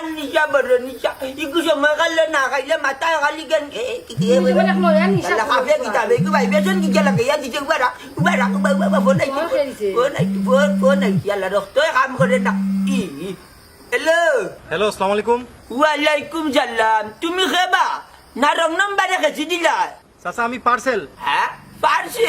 আর নিশা বড় নিশা ইকু সময় কালে না খাইলে মাথা খালি গান এ কি কি তুমি বলে এখন লয়া নিশা kafe kita be ku bai beson ki jala ke di jeng bara bara ku ba ba phone Oh, khairi. phone nai phone phone nai ya la doktor kam করে না ই hello হ্যালো আসসালামু আলাইকুম ওয়ালাইকুম সালাম তুমি খেবা না রং নম্বরে গেছি দিলা চাচা আমি পার্সেল হ্যাঁ পারছে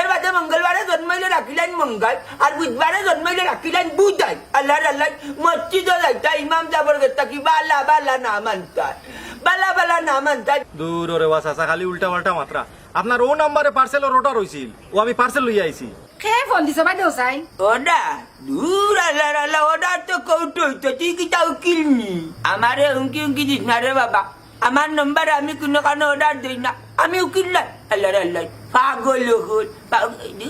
এর বাদে মঙ্গলবারে জন্মাইলে রাখিলেন মঙ্গল আর বুধবারে জন্মাইলে রাখিলেন বুধাই আল্লাহ আল্লাহ মসজিদ যাইতা ইমাম যাবর গেতা কি বালা বালা না মানতা বালা বালা না মানতা দূর ওরে ওয়া চাচা খালি উল্টা পাল্টা মাত্রা। আপনার ও নাম্বারে পার্সেলের অর্ডার হইছিল ও আমি পার্সেল লই আইছি। কে ফোন দিছ ভাই দেউসাই ওডা দূর আল্লাহ আল্লাহ ওডা তো কৌটো তুই কি তাও কিলনি। আমারে হুমকি হুমকি দিস না রে বাবা। আমার নম্বর আমি কোনো কারণে অর্ডার দিই না। আমি উকিল না আল্লাহ আল্লাহ। পাগল হল পাগল